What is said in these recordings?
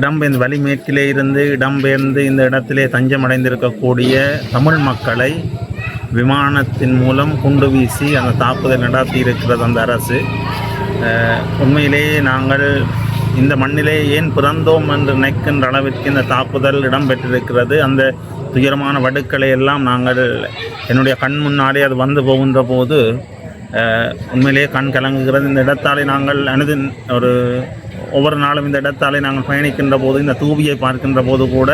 இடம்பெயர்ந்து வலிமேற்கிலே இருந்து இடம்பெயர்ந்து இந்த இடத்திலே தஞ்சமடைந்திருக்கக்கூடிய தமிழ் மக்களை விமானத்தின் மூலம் குண்டு வீசி அந்த தாக்குதல் நடாத்தி இருக்கிறது அந்த அரசு. உண்மையிலேயே நாங்கள் இந்த மண்ணிலே ஏன் பிறந்தோம் என்று நினைக்கின்ற அளவிற்கு இந்த தாக்குதல் இடம்பெற்றிருக்கிறது. அந்த துயரமான வடுக்களை எல்லாம் நாங்கள் என்னுடைய கண் முன்னாலே அது வந்து போகின்ற போது உண்மையிலேயே கண் கலங்குகிறது. இந்த இடத்தாலே நாங்கள் அணுது ஒரு ஒவ்வொரு நாளும் இந்த இடத்தாலே நாங்கள் பயணிக்கின்ற போது இந்த தூவியை பார்க்கின்ற போது கூட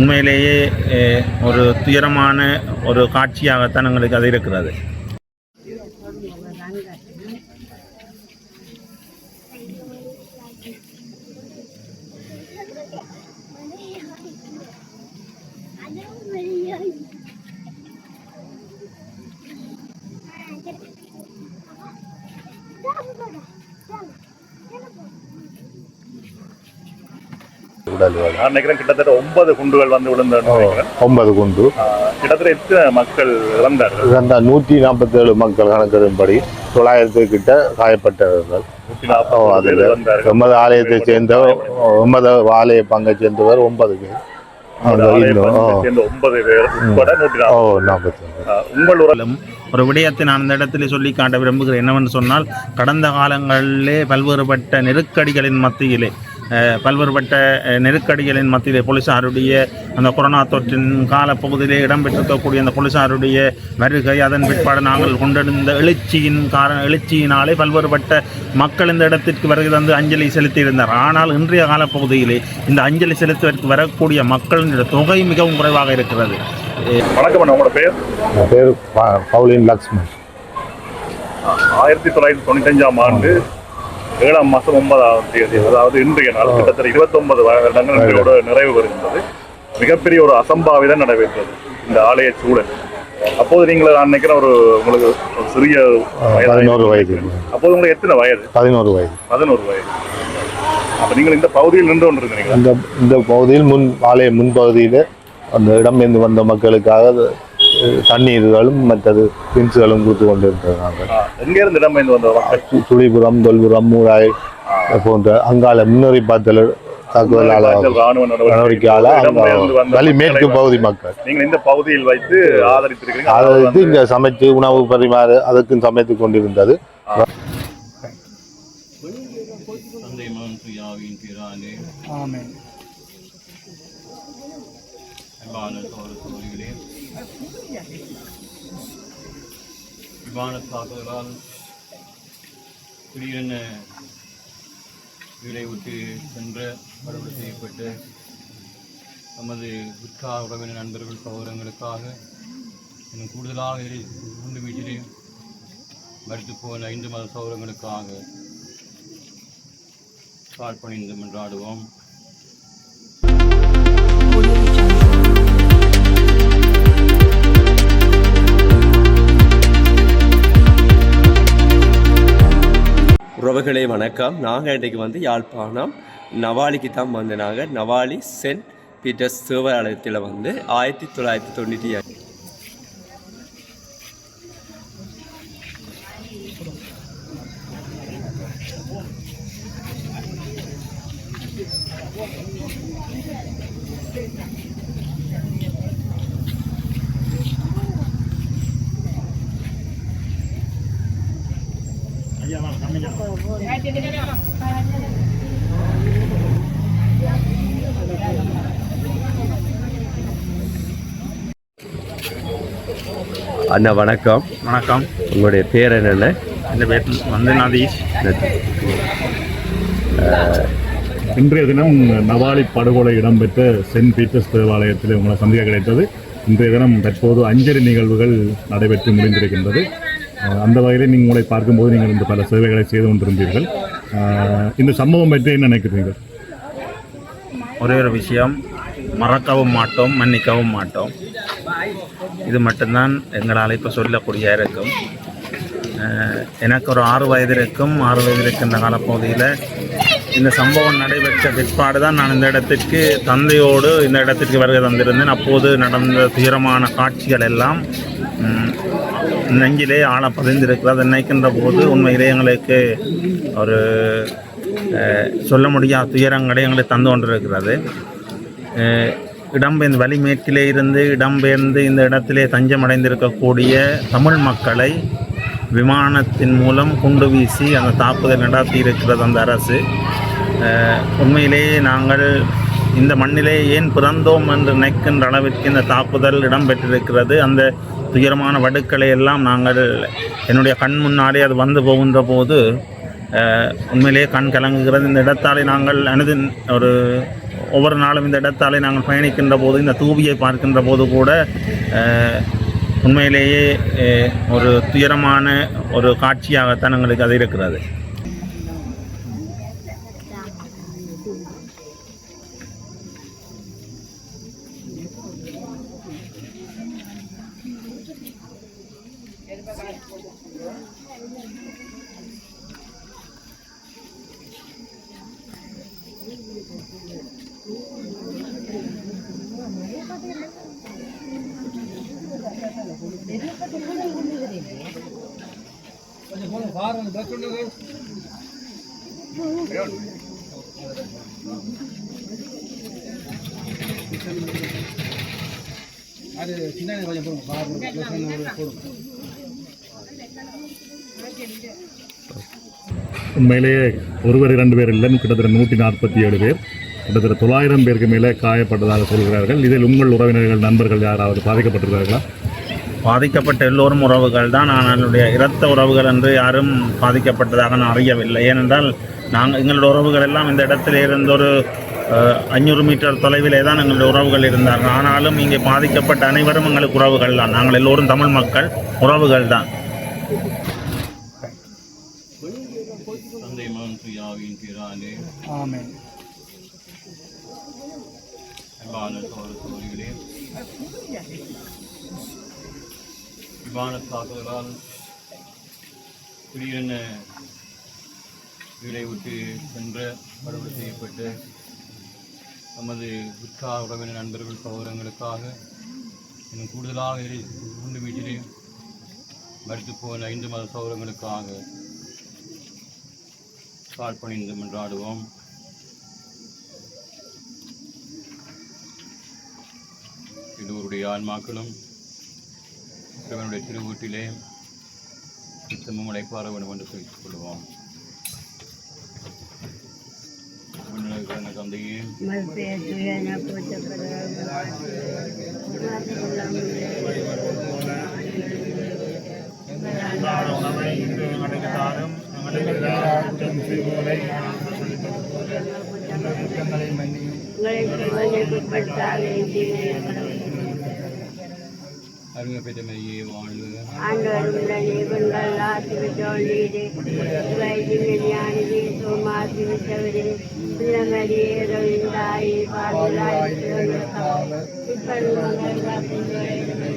உண்மையிலேயே ஒரு துயரமான ஒரு காட்சியாகத்தான் எங்களுக்கு அது இருக்கிறது. நினைக்கிறேன் கிட்டத்தட்ட ஒன்பது குண்டுகள் வந்து நினைக்கிறேன். ஒன்பது குண்டு. கிட்டத்தட்ட எத்தனை மக்கள் இறந்தார்கள்? இறந்த நூற்றி நாற்பத்தேழு மக்கள் கணக்கிடும்படி தொள்ளாயிரத்து கிட்ட காயப்பட்டவர்கள். எமது ஆலயத்தை சேர்ந்த எமது ஆலய பங்கை சேர்ந்தவர் ஒன்பது பேர். அந்த ஒன்பது நாற்பத்தி ஒரு விடயத்தை நான் இந்த இடத்திலே சொல்லி காட்ட விரும்புகிறேன். என்னவென்று சொன்னால் கடந்த காலங்களிலே பல்வேறுபட்ட நெருக்கடிகளின் மத்தியிலே பல்வேறுபட்ட நெருக்கடிகளின் மத்தியிலே போலீசாருடைய அந்த கொரோனா தொற்றின் காலப்பகுதியிலே இடம்பெற்றிருக்கக்கூடிய அந்த போலீசாருடைய வருகை அதன் பிற்பாடு நாங்கள் கொண்டிருந்த எழுச்சியின் காரண எழுச்சியினாலே பல்வேறுபட்ட மக்கள் இந்த இடத்திற்கு வருகை தந்து அஞ்சலி செலுத்தியிருந்தார். ஆனால் இன்றைய காலப்பகுதியிலே இந்த அஞ்சலி செலுத்துவதற்கு வரக்கூடிய மக்களின் தொகை மிகவும் குறைவாக இருக்கிறது. வணக்கம் உங்களோட பேர்? பேர் பவுலின் லக்ஷ்மன் ஆயிரத்தி தொள்ளாயிரத்தி தொண்ணூத்தஞ்சாம் ஆண்டு ஏழாம் மாதம் ஒன்பதாம் தேதி அதாவது இன்றைய நாள் கிட்டத்தட்ட இருபத்தொன்பது வருடங்கள் இன்றையோட நிறைவு வருகின்றது மிகப்பெரிய ஒரு அசம்பாவிதம் நடைபெற்றது இந்த ஆலய சூழல். அப்போது நீங்கள் நான் நினைக்கிறேன் ஒரு உங்களுக்கு ஒரு சிறிய பதினோரு வயது. அப்போது உங்களுக்கு எத்தனை வயது? பதினோரு வயது. பதினோரு வயது. அப்ப நீங்கள் இந்த பகுதியில் நின்று கொண்டிருந்தீங்களா இந்த இந்த பகுதியில் முன் ஆலய முன்பகுதியில் அந்த இடம்பெயர்ந்து வந்த மக்களுக்காக தண்ணீர்களும் மற்றது பின்ஸுகளும் கொடுத்து கொண்டிருக்கிறாங்க இடம்பெயர்ந்து சுழிபுரம் தொல்புரம் மூடாய் போன்ற அங்கால முன்னறிப்பாத்தல் தாக்குதலால் மேற்கு பகுதி மக்கள். நீங்கள் இந்த பகுதியில் வைத்து ஆதரித்திருக்கிறீங்க. வைத்து இங்க சமைத்து உணவு பரிமாறு அதுக்கும் சமைத்து கொண்டிருந்தது. பிரானே அன்பான சோழ சோழிகளே விமான தாக்குதலால் திடீரென வீடை விட்டு சென்ற படுகொலை செய்யப்பட்டு நமது உற்சாக உறவினர் நண்பர்கள் சகோதரங்களுக்காக இன்னும் கூடுதலாக குண்டு வீட்டிலே மறித்து போன ஐந்து மத சகோதரங்களுக்காக காழ்பணிந்து மன்றாடுவோம். உறவுகளே வணக்கம். நாங்கள் இன்றைக்கு வந்து யாழ்ப்பாணம் நவாலிக்கு தான் வந்து நாங்கள் நவாலி சென்ட் பீட்டர்ஸ் தேவாலயத்தில் வந்து ஆயிரத்தி தொள்ளாயிரத்தி தொண்ணூற்றி ஏழு அண்ணா வணக்கம். வணக்கம். உங்களுடைய பேர் என்னென்ன இந்த பேர் வந்து நதீஷ் இன்றைய தினம் நவாலி படுகொலை இடம்பெற்ற சென்ட் பீட்டர்ஸ் தேவாலயத்தில் உங்களை சந்திக்க கிடைத்தது. இன்றைய தினம் தற்போது அஞ்சலி நிகழ்வுகள் நடைபெற்று முடிந்திருக்கின்றது. அந்த வகையில் நீங்கள் உங்களை பார்க்கும்போது நீங்கள் இந்த பல சேவைகளை செய்து கொண்டிருந்தீர்கள். இந்த சம்பவம் பற்றி என்ன நினைக்கிறீர்கள்? ஒரே ஒரு விஷயம் மறக்கவும் மாட்டோம் மன்னிக்கவும் மாட்டோம். இது மட்டும்தான் எங்களால் இப்போ சொல்லக்கூடிய இருக்கும் எனக்கு ஒரு ஆறு வயது இருக்கும். ஆறு வயது இருக்கின்ற காலப்பகுதியில் இந்த சம்பவம் நடைபெற்ற பிற்பாடு தான் நான் இந்த இடத்திற்கு தந்தையோடு இந்த இடத்திற்கு வருகை தந்திருந்தேன். அப்போது நடந்த துயரமான காட்சிகள் எல்லாம் நெஞ்சிலே ஆழ பதிந்திருக்கிறது. நினைக்கின்ற போது உண்மையிலே எங்களுக்கு ஒரு சொல்ல முடியாத துயரங்களை எங்களுக்கு தந்து கொண்டிருக்கிறது. இடம்பெயர்ந்து வலிமேற்கிலே இருந்து இடம்பெயர்ந்து இந்த இடத்திலே தஞ்சமடைந்திருக்கக்கூடிய தமிழ் மக்களை விமானத்தின் மூலம் குண்டு வீசி அந்த தாக்குதல் நடாத்தி இருக்கிறது அந்த அரசு. உண்மையிலேயே நாங்கள் இந்த மண்ணிலே ஏன் பிறந்தோம் என்று நினைக்கின்ற அளவிற்கு இந்த தாக்குதல் இடம்பெற்றிருக்கிறது அந்த துயரமான வடுக்களை எல்லாம் நாங்கள் என்னுடைய கண் முன்னாலே அது வந்து போகின்ற போது உண்மையிலேயே கண் கலங்குகிறது. இந்த இடத்தாலே நாங்கள் அனுதின் ஒரு ஒவ்வொரு நாளும் இந்த இடத்தாலே நாங்கள் பயணிக்கின்ற போது இந்த தூவியை பார்க்கின்ற போது கூட உண்மையிலேயே ஒரு துயரமான ஒரு காட்சியாகத்தான் எங்களுக்கு அது இருக்கிறது. உண்மையிலேயே ஒருவர் இரண்டு பேர் இல்லை கிட்டத்தட்ட நூற்றி நாற்பத்தி ஏழு பேர். கிட்டத்தட்ட தொள்ளாயிரம் பேருக்கு மேலே காயப்பட்டதாக சொல்கிறார்கள். இதில் உங்கள் உறவினர்கள் நண்பர்கள் யாராவது பாதிக்கப்பட்டிருக்கிறார்களா பாதிக்கப்பட்ட எல்லோரும் உறவுகள் தான். ஆனால் என்னுடைய இரத்த உறவுகள் என்று யாரும் பாதிக்கப்பட்டதாக நான் அறியவில்லை. ஏனென்றால் நாங்கள் எங்களுடைய உறவுகள் எல்லாம் இந்த இடத்துல இருந்த ஒரு அஞ்சூறு மீட்டர் தொலைவிலே தான் எங்களுடைய உறவுகள் இருந்தார்கள் ஆனாலும் இங்கே பாதிக்கப்பட்ட அனைவரும் எங்களுக்கு உறவுகள் தான். நாங்கள் எல்லோரும் தமிழ் மக்கள் உறவுகள் தான். விமான தாக்குதலால் திடீரென வீடை விட்டு சென்ற படுகொலை செய்யப்பட்டு நமது உற்றார் உறவினர் நண்பர்கள் சகோதரங்களுக்காக இன்னும் கூடுதலாக இரு- குண்டு வீட்டிலே மறித்து போன ஐந்து மத சகோதரங்களுக்காக காழ்ப்பணிந்து மன்றாடுவோம். இதுவருடைய ஆன்மாக்களும் இறைவனுடைய திருவூட்டிலே நித்தமும் உழைப்பார வேண்டும் என்று சொல்லிக் கொள்வோம். உங்களை மன்னியும் உங்களை உட்படுத்தாத விண்ணுலகிற தந்தையே அருமை பெற்றமையே வாழ்வு தந்தைக்கும்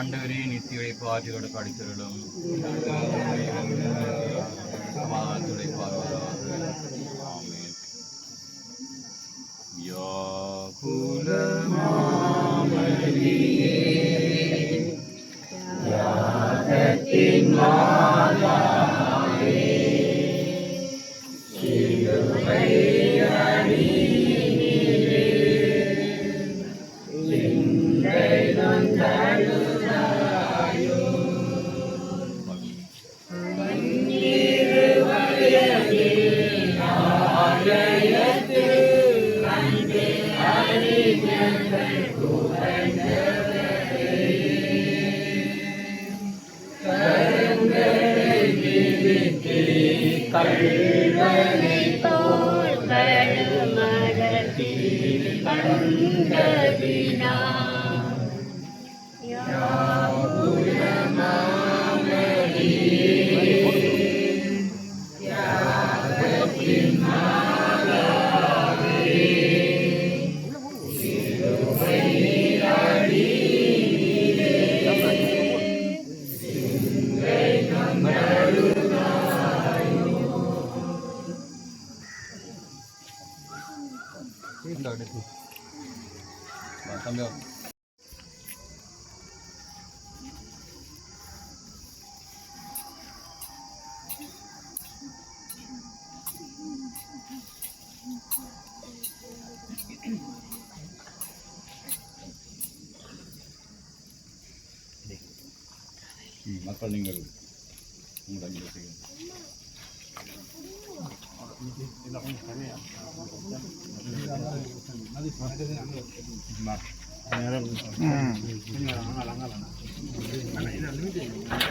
ஆண்டவரே நித்திய உழைப்பு ஆற்றலோடு படித்தவர்களும் துடைப்பார்கள் ஆமே யா കണ്ണീർ ம், மக்கள் நீங்கள் உங்கள்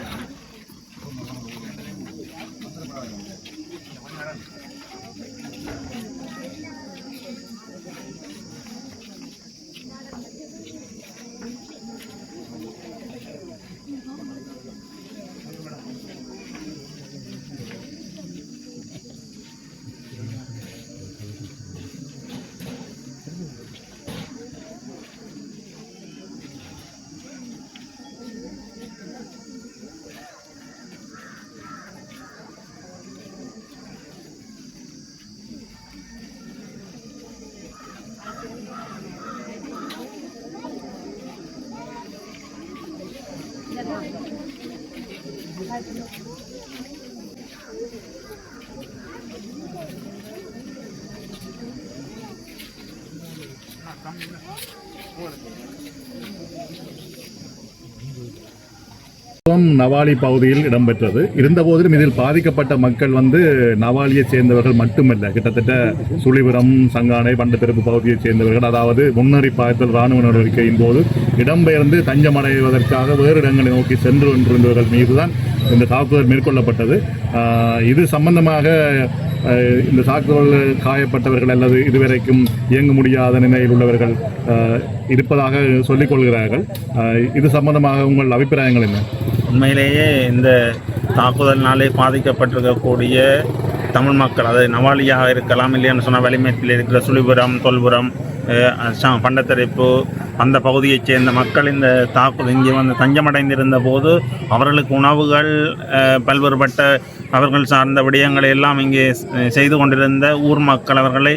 நவாலி பகுதியில் இடம்பெற்றது. இருந்தபோதிலும் இதில் பாதிக்கப்பட்ட மக்கள் வந்து நவாலியை சேர்ந்தவர்கள் மட்டுமல்ல கிட்டத்தட்ட சுழிபுரம் சங்கானை பண்டத்தெருப்பு பகுதியைச் சேர்ந்தவர்கள் அதாவது முன்னறி பாய்த்தல் இராணுவ நடவடிக்கையின் போது இடம்பெயர்ந்து தஞ்சமடைவதற்காக வேறு இடங்களை நோக்கி சென்று கொண்டிருந்தவர்கள் மீதுதான் இந்த தாக்குதல் மேற்கொள்ளப்பட்டது. இது சம்பந்தமாக இந்த தாக்குதல் காயப்பட்டவர்கள் அல்லது இதுவரைக்கும் இயங்க முடியாத நிலையில் உள்ளவர்கள் இருப்பதாக சொல்லிக் கொள்கிறார்கள். இது சம்பந்தமாக உங்கள் அபிப்பிராயங்கள் என்ன? உண்மையிலேயே இந்த தாக்குதலினாலே பாதிக்கப்பட்டிருக்கக்கூடிய தமிழ் மக்கள் அதாவது நவாலியாக இருக்கலாம் இல்லைன்னு சொன்னால் வலிமேட்டில் இருக்கிற சுழிபுரம் தொல்புரம் பண்டத்தரிப்பு அந்த பகுதியைச் சேர்ந்த மக்கள் இந்த தாக்குதல் இங்கே வந்து தஞ்சமடைந்திருந்த போது அவர்களுக்கு உணவுகள் பல்வேறுபட்ட அவர்கள் சார்ந்த விடயங்களை எல்லாம் இங்கே செய்து கொண்டிருந்த ஊர் மக்கள் அவர்களை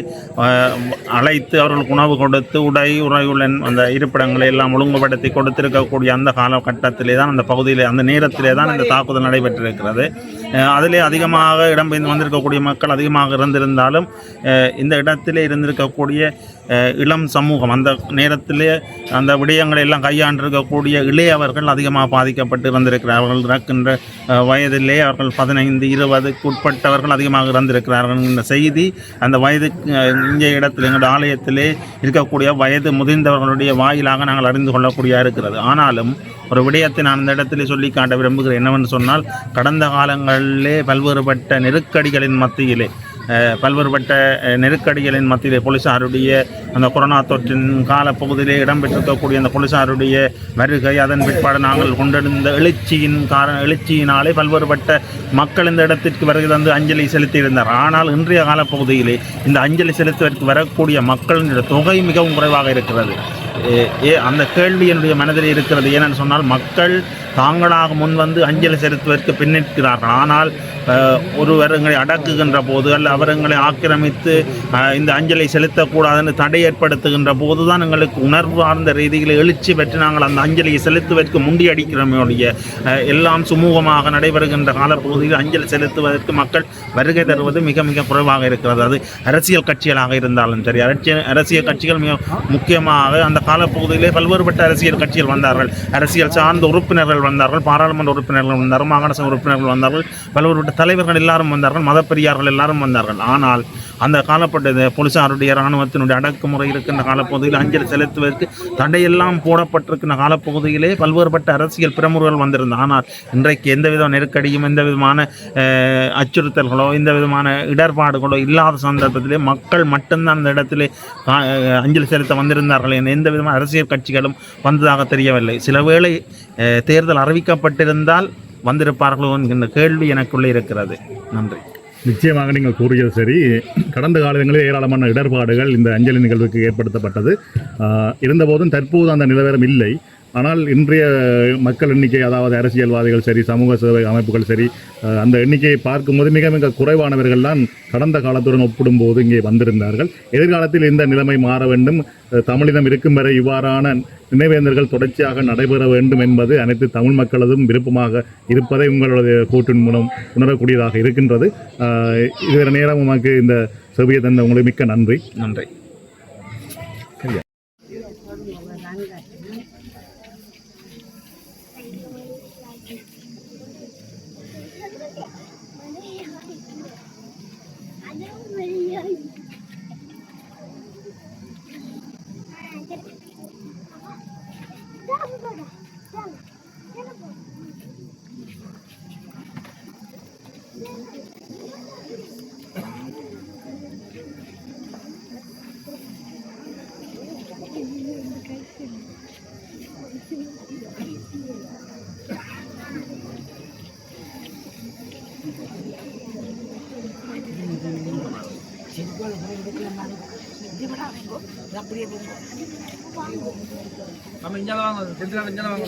அழைத்து அவர்களுக்கு உணவு கொடுத்து உடை உறையுள்ள அந்த இருப்பிடங்களை எல்லாம் ஒழுங்குபடுத்தி கொடுத்திருக்கக்கூடிய அந்த காலகட்டத்திலே தான் அந்த பகுதியிலே அந்த நேரத்திலே தான் இந்த தாக்குதல் நடைபெற்றிருக்கிறது. அதிலே அதிகமாக இடம்பெயர்ந்து வந்திருக்கக்கூடிய மக்கள் அதிகமாக இருந்திருந்தாலும் இந்த இடத்திலே இருந்திருக்கக்கூடிய இளம் சமூகம். அந்த நேரத்திலே அந்த விடயங்களை எல்லாம் கையாண்டிருக்கக்கூடிய இளையவர்கள் அதிகமாக பாதிக்கப்பட்டு இருந்திருக்கிறார்கள் அவர்கள் இறக்கின்ற வயதிலே அவர்கள் பதினைந்து இருபதுக்கு உட்பட்டவர்கள் அதிகமாக இறந்திருக்கிறார்கள். இந்த செய்தி அந்த வயது இங்கே இடத்தில் எங்கள் ஆலயத்திலே இருக்கக்கூடிய வயது முதிர்ந்தவர்களுடைய வாயிலாக நாங்கள் அறிந்து கொள்ளக்கூடிய இருக்கிறது. ஆனாலும் ஒரு விடயத்தை நான் அந்த இடத்திலே சொல்லி காட்ட விரும்புகிறேன். என்னவென்று சொன்னால் கடந்த காலங்களிலே பல்வேறுபட்ட நெருக்கடிகளின் மத்தியிலே பல்வேறுபட்ட நெருக்கடிகளின் மத்தியிலே போலீசாருடைய அந்த கொரோனா தொற்றின் காலப்பகுதியிலே இடம்பெற்றிருக்கக்கூடிய அந்த போலீசாருடைய வருகை அதன் பிற்பாடு நாங்கள் கொண்டிருந்த எழுச்சியின் கார எழுச்சியினாலே பல்வேறுபட்ட மக்கள் இந்த இடத்திற்கு வருகை தந்து அஞ்சலி செலுத்தியிருந்தார். ஆனால் இன்றைய காலப்பகுதியிலே இந்த அஞ்சலி செலுத்துவதற்கு வரக்கூடிய மக்களின் தொகை மிகவும் குறைவாக இருக்கிறது. அந்த கேள்வி என்னுடைய மனதில் இருக்கிறது. ஏனென்று சொன்னால் மக்கள் தாங்களாக முன் வந்து அஞ்சலி செலுத்துவதற்கு பின்னிற்கிறார்கள் ஆனால் ஒருவரங்களை அடக்குகின்ற போது அல்ல அவரங்களை ஆக்கிரமித்து இந்த அஞ்சலி செலுத்தக்கூடாதுன்னு தடை ஏற்படுத்துகின்ற போது தான் எங்களுக்கு உணர்வார்ந்த ரீதியில் எழுச்சி பெற்று நாங்கள் அந்த அஞ்சலியை செலுத்துவதற்கு முண்டியடிக்கிறோமையுடைய எல்லாம் சுமூகமாக நடைபெறுகின்ற காலப்பகுதியில் அஞ்சலி செலுத்துவதற்கு மக்கள் வருகை தருவது மிக மிக குறைவாக இருக்கிறது. அது அரசியல் கட்சிகளாக இருந்தாலும் சரி அரசியல் அரசியல் கட்சிகள் மிக முக்கியமாக அந்த காலப்பகுதியிலே பல்வேறுபட்ட அரசியல் கட்சிகள் வந்தார்கள். அரசியல் சார்ந்த உறுப்பினர்கள் வந்தார்கள் பாராளுமன்ற உறுப்பினர்கள் வந்தார்கள் மாகாண சபை உறுப்பினர்கள் வந்தார்கள் பல்வேறுபட்ட தலைவர்கள் எல்லாரும் வந்தார்கள் மதப்பெரியார்கள் எல்லாரும் வந்தார்கள். ஆனால் அந்த காலப்பட்ட இந்த போலீசாருடைய இராணுவத்தினுடைய அடக்குமுறை இருக்கின்ற காலப்பகுதியில் அஞ்சலி செலுத்துவதற்கு தடையெல்லாம் போடப்பட்டிருக்கின்ற காலப்பகுதியிலே பல்வேறுபட்ட அரசியல் பிரமுகர்கள் வந்திருந்தார். ஆனால் இன்றைக்கு எந்த வித நெருக்கடியும் எந்த விதமான அச்சுறுத்தல்களோ எந்த விதமான இடர்பாடுகளோ இல்லாத சந்தர்ப்பத்திலே மக்கள் மட்டும்தான் அந்த இடத்திலே அஞ்சலி செலுத்த வந்திருந்தார்கள் என எந்த விதமான அரசியல் கட்சிகளும் வந்ததாக தெரியவில்லை. சில வேளை தேர்தல் அறிவிக்கப்பட்டிருந்தால் வந்திருப்பார்களோ என்கின்ற கேள்வி எனக்குள்ளே இருக்கிறது. நன்றி. நிச்சயமாக நீங்கள் கூறியது சரி. கடந்த காலங்களில் ஏராளமான இடர்பாடுகள் இந்த அஞ்சலி நிகழ்வுக்கு ஏற்படுத்தப்பட்டது. இருந்தபோதும் தற்போது அந்த நிலவரம் இல்லை. ஆனால் இன்றைய மக்கள் எண்ணிக்கை அதாவது அரசியல்வாதிகள் சரி சமூக சேவை அமைப்புகள் சரி அந்த எண்ணிக்கையை பார்க்கும்போது மிக மிக குறைவானவர்கள் தான் கடந்த காலத்துடன் ஒப்பிடும்போது இங்கே வந்திருந்தார்கள். எதிர்காலத்தில் இந்த நிலைமை மாற வேண்டும். தமிழினம் இருக்கும் வரை இவ்வாறான நினைவேந்தர்கள் தொடர்ச்சியாக நடைபெற வேண்டும் என்பது அனைத்து தமிழ் மக்களதும் விருப்பமாக இருப்பதை உங்களுடைய கூட்டின் மூலம் உணரக்கூடியதாக இருக்கின்றது. இதுவரை நேரம் உமக்கு இந்த செவியை தந்த உங்களுக்கு மிக்க நன்றி. நன்றி. 인증하고 인증하고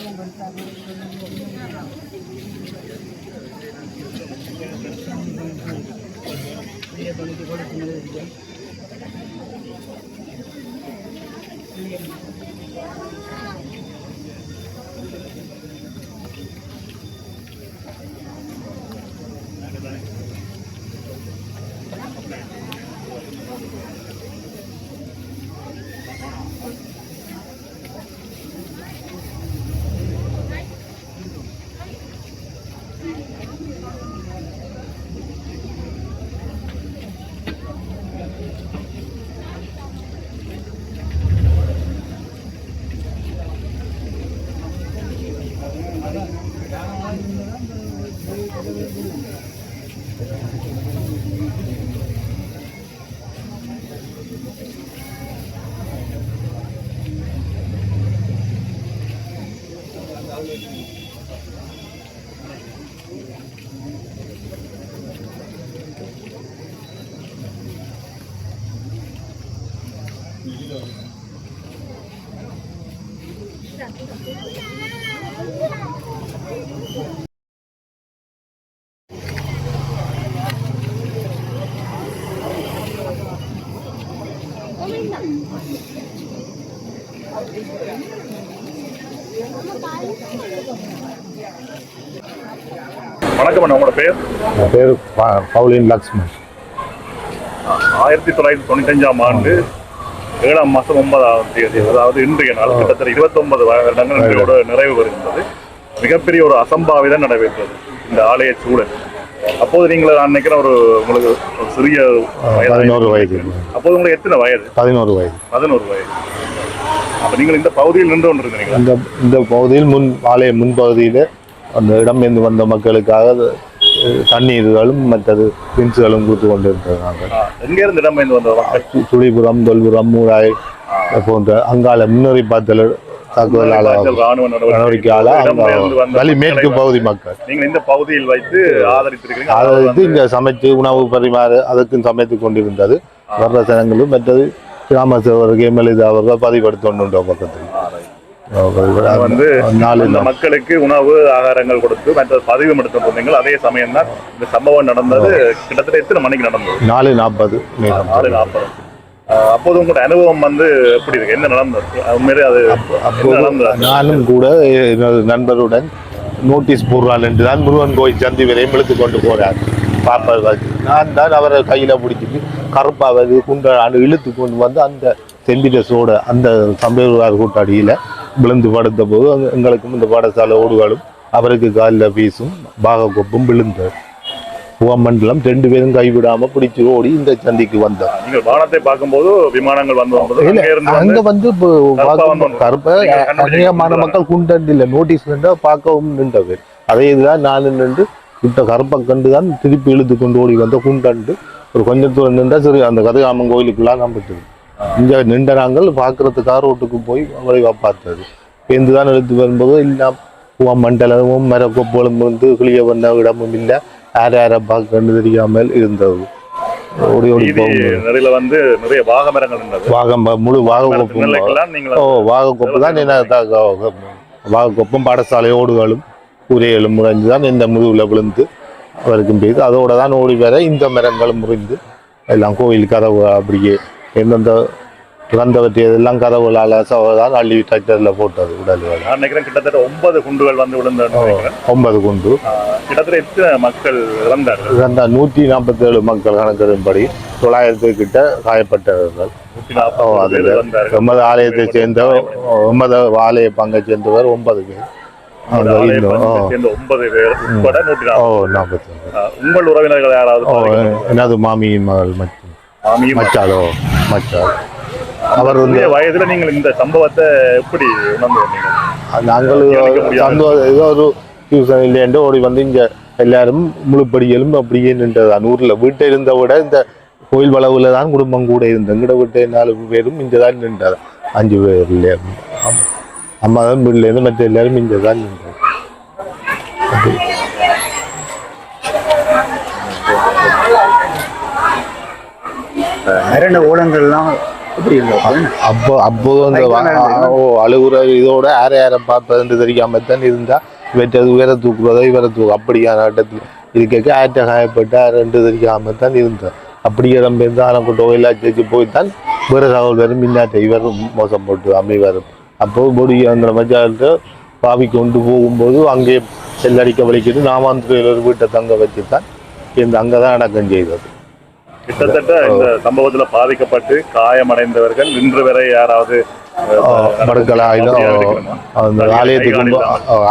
Thank you. Thank you. வணக்கம் அண்ணா உங்களோட பேர்? என் பேர் ப- பவுலின் லக்ஷ்மன் ஆயிரத்தி தொள்ளாயிரத்தி தொண்ணூத்தஞ்சாம் ஆண்டு ஏழாம் மாதம் ஒன்பதாம் தேதி அதாவது இன்றைய நாள் கிட்டத்தட்ட இருபத்தொன்பது வருடங்கள் இன்றையோட நிறைவு வருகின்றது மிகப்பெரிய ஒரு அசம்பாவிதம் நடைபெற்றது இந்த ஆலய சூழல். அப்போது நீங்கள் நான் நினைக்கிறேன் ஒரு உங்களுக்கு ஒரு சிறிய வயது பதினோரு வயது. அப்போது உங்களுக்கு எத்தனை வயது? பதினோரு வயது. பதினோரு வயது. அப்ப நீங்கள் இந்த பகுதியில் நின்று கொண்டிருந்தீங்களா இந்த இந்த பகுதியில் முன் ஆலய முன்பகுதியில் அந்த இடம்பெயர்ந்து வந்த மக்களுக்காக தண்ணீர்களும் மற்றது பின்ஸுகளும் கொடுத்து கொண்டிருக்கிறாங்க. எங்க இருந்து இடம்பெயர்ந்து வந்த சுழிபுரம் தொல்புரம் மூராய் போன்ற அங்கால முன்னறிப்பாத்தல் தாக்குதலால் மேற்கு பகுதி மக்கள். நீங்கள் இந்த பகுதியில் வைத்து ஆதரித்திருக்கிறீங்க. வைத்து இங்க சமைச்சு உணவு பரிமாறு அதற்கும் சமைத்து கொண்டிருந்தது. வர்ற மற்றது கிராம சேவருக்கு எம்எல்ஏ அவர்கள் பதிப்படுத்தி கொண்டு பக்கத்தில். வந்து நாலு அந்த மக்களுக்கு உணவு ஆகாரங்கள் கொடுத்து மற்ற பதிவு எடுத்து போனீங்க அதே சமயம் தான் இந்த சம்பவம் நடந்தது. கிட்டத்தட்ட எத்தனை மணிக்கு நடந்தது? நாலு நாற்பது நாலு நாற்பது. அப்போது உங்களோட அனுபவம் வந்து எப்படி இருக்கு? என்ன நடந்தது? உண்மையிலே அது அப்போது நானும் கூட எனது நண்பருடன் நோட்டீஸ் போடுறான் என்று தான் முருகன் கோயில் சந்தி வரையும் இழுத்து கொண்டு போறார். பார்ப்பதற்கு நான் தான் அவரை கையில பிடிச்சிட்டு கருப்பாவது குண்டாடு இழுத்து கொண்டு வந்து அந்த செம்பிடஸோட அந்த சம்பேவார் கூட்டாடியில விழுந்து படுத்த போது எங்களுக்கும் இந்த பாடசாலை ஓடுகளும் அவருக்கு காலில் பீஸும் பாக கொப்பும் விழுந்தது புகமண்டலம் ரெண்டு பேரும் கைவிடாம பிடிச்சு ஓடி இந்த சந்திக்கு வந்தார். நீங்கள் வானத்தை பார்க்கும்போது விமானங்கள் வந்து அங்கே வந்து கருப்பா அநேகமான மக்கள் குண்டண்டு இல்ல நோட்டீஸ் நின்றா பார்க்கவும் நின்றவர். அதே இதுதான் நான் நின்று கிட்ட கருப்பை கண்டு தான் திருப்பி இழுத்து கொண்டு ஓடி வந்த குண்டண்டு. ஒரு கொஞ்சம் தூரம் நின்றா சரி அந்த கதிராமன் கோயிலுக்குலாம் நம்பிட்டது இங்க நின்ற நாங்கள் பார்க்கறதுக்காக ரோட்டுக்கு போய் அவங்களை பார்த்தது பேருந்து தான் எடுத்து வரும்போது எல்லாம் பூவம் மண்டலமும் மரக்கொப்புகளும் வந்து கிளிய வந்த இடமும் இல்லை. யார யார பார்க்கன்னு தெரியாமல் இருந்தது. ஓடி ஓடி நிறையில வந்து நிறைய வாகை மரங்கள் வாகம் முழு வாகை கொப்பும் நிலைக்கெல்லாம் நீங்கள் ஓ வாகக்கொப்பு தான் என்ன கொப்பம் பாடசாலை ஓடுகளும் கூரைகளும் முறைஞ்சு தான் இந்த முதுகில் விழுந்து அவருக்கும் பெய்து. அதோட தான் ஓடி வர இந்த மரங்களும் முறிந்து எல்லாம் கோயில் கதவு அப்படியே எந்தெந்த இறந்தவற்றை எல்லாம் கதவுகளால் தான் அள்ளி டிராக்டரில் போட்டது உடல்கள் நான் நினைக்கிறேன் கிட்டத்தட்ட ஒன்பது குண்டுகள் வந்து நினைக்கிறேன். ஒன்பது குண்டு. கிட்டத்தட்ட எத்தனை மக்கள் இறந்தார்கள்? இறந்த நூற்றி நாற்பத்தேழு மக்கள் கணக்கிடும்படி தொள்ளாயிரத்து கிட்ட காயப்பட்டவர்கள். எமது ஆலயத்தை சேர்ந்த எமது ஆலய பங்கை சேர்ந்தவர் ஒன்பது பேர். ஒன்பது உங்கள் உறவினர்கள் யாராவது? எனது மாமியின் மகள் மற்றும் மாமியும் மச்சாலோ மச்சால் அவர் வந்து வயதுல நீங்கள் இந்த சம்பவத்தை எப்படி உணர்ந்து நாங்கள் ஏதோ ஒரு டியூஷன் இல்லையென்று ஓடி வந்து இங்க எல்லாரும் முழுப்படியலும் அப்படியே நின்றதான் ஊர்ல வீட்டை இருந்த விட இந்த கோயில் வளவுல தான் குடும்பம் கூட இருந்த எங்கட வீட்டை நாலு பேரும் இங்க தான் நின்றது அஞ்சு பேர் இல்லையா அம்மா தான் வீட்டுல இருந்து மற்ற எல்லாரும் இங்க தான் நின்றது எப்படி இருந்தோம் அப்போ அப்போது அந்த வா- ஓ அழுகுற இதோட யார யாரை பார்ப்பதுன்னு தெரியாம தான் இருந்தா இவற்றது உயர தூக்குறதோ இவரை தூக்கு அப்படியான ஆட்டத்தில் இருக்க ஆற்ற காயப்பட்டு ரெண்டு தெரியாம தான் இருந்தேன் அப்படி இடம்பெயர்ந்து ஆனக்கூட்ட கோயிலாச்சு போய் தான் வேறு தகவல் வரும் இன்னாட்ட இவரும் மோசம் போட்டு அம்மி வரும் அப்போ பொடி அந்த மஜால்கிட்ட பாவி கொண்டு போகும்போது அங்கே செல்லடிக்க வலிக்கிட்டு நாமாந்திரையில் ஒரு வீட்டை தங்க வச்சு தான் இந்த அங்கே தான் அடக்கம் செய்தது. கிட்டத்தட்ட இந்த சம்பவத்துல பாதிக்கப்பட்டு காயமடைந்தவர்கள் இன்று வரை யாராவது இருக்கணுமா? அந்த ஆலயத்துக்கு.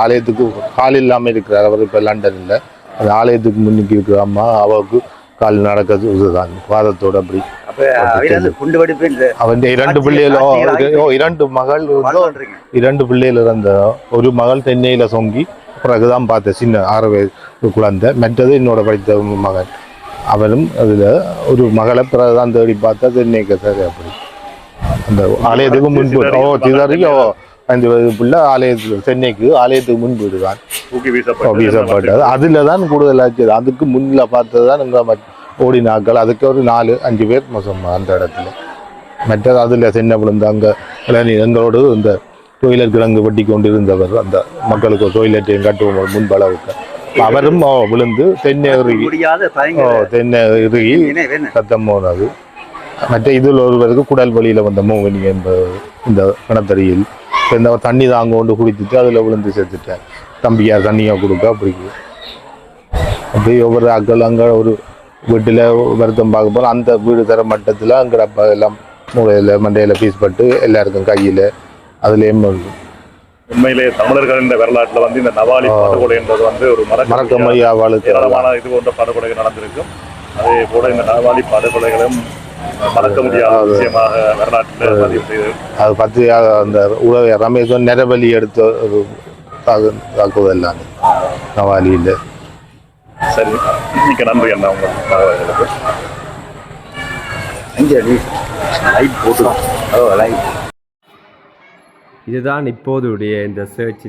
ஆலயத்துக்கு கால் இல்லாமல் இருக்கிறார். அவர் இப்போ லண்டனில் அந்த ஆலயத்துக்கு முன்னுக்கு இருக்கிற அம்மா அவருக்கு கால் நடக்கிறது இதுதான். பாதத்தோட அப்படி அவன் இரண்டு பிள்ளைகளோ இரண்டு மகள் இரண்டு பிள்ளைகள் இருந்த ஒரு மகள் தென்னையில சொங்கி பிறகுதான் பார்த்தேன் சின்ன ஆறு குழந்தை. மற்றது என்னோட படித்த மகன். அவனும் அதில் ஒரு மகளை பிறகுதான் தேடி பார்த்தா தென்னைக்கு சரி அப்படி. அந்த ஆலயத்துக்கு முன்பு ஓ திதறி ஓ வயது பிள்ளை ஆலயத்துக்கு சென்னைக்கு ஆலயத்துக்கு முன்பு விடுவான் வீசப்பட்டது. அதில் தான் கூடுதலாச்சு அதுக்கு முன்னில் பார்த்தது தான் எங்கள் ஓடினாக்கள் அதுக்கு ஒரு நாலு அஞ்சு பேர் மோசம் அந்த இடத்துல. மற்றது அதில் சின்ன விழுந்து அங்கே எங்களோடு இந்த டொய்லெட் கிழங்கு வெட்டி கொண்டிருந்தவர். அந்த மக்களுக்கு டொய்லெட்டையும் கட்டுவோம் முன்பளவுக்கு. அவரும் விழுந்து தென்னை இறுகி முடியாத ஓ பயங்கர தென்னை இறுகி நினைவு என்ன? சத்தம் போனது. மற்ற இதில் ஒருவருக்கு குடல் வழியில் வந்த மோகினி என்பது இந்த கணத்தடியில் இப்ப இந்த தண்ணி தாங்க கொண்டு குடிச்சிட்டு அதில் விழுந்து செத்துட்டேன் தம்பியார் தண்ணியாக கொடுக்க அப்படி. அப்படியே ஒவ்வொரு ஆக்கள் அங்கே ஒரு வீட்டில் வருத்தம் பார்க்க போகிறோம் அந்த வீடு தர மட்டத்தில் அங்கே எல்லாம் மூளையில் மண்டையில் பீஸ் பட்டு எல்லாருக்கும் கையில் அதுலேயும் உண்மையிலே தமிழர்கள் என்ற வரலாற்றுல வந்து இந்த நவாலி படுகொலை என்பது வந்து ஒரு மறக்க மறக்க முடியாத முடியாத ஏராளமான இது போன்ற படுகொலைகள் நடந்திருக்கும். அதே போல இந்த நவாலி படுகொலைகளும் மறக்க முடியாத விஷயமாக வரலாற்றில் பதிவு செய்து அது பற்றி அந்த உறவு ரமேஷன் நிறவலி எடுத்த ஒரு தாக்கு தாக்குதல் நவாலியில். சரி. மிக்க நன்றி அண்ணா உங்கள் தகவல்களுக்கு. அஞ்சு அடி. லைட் போட்டுலாம் ஓ லைட் இதுதான் இப்போதுடைய இந்த சர்ச்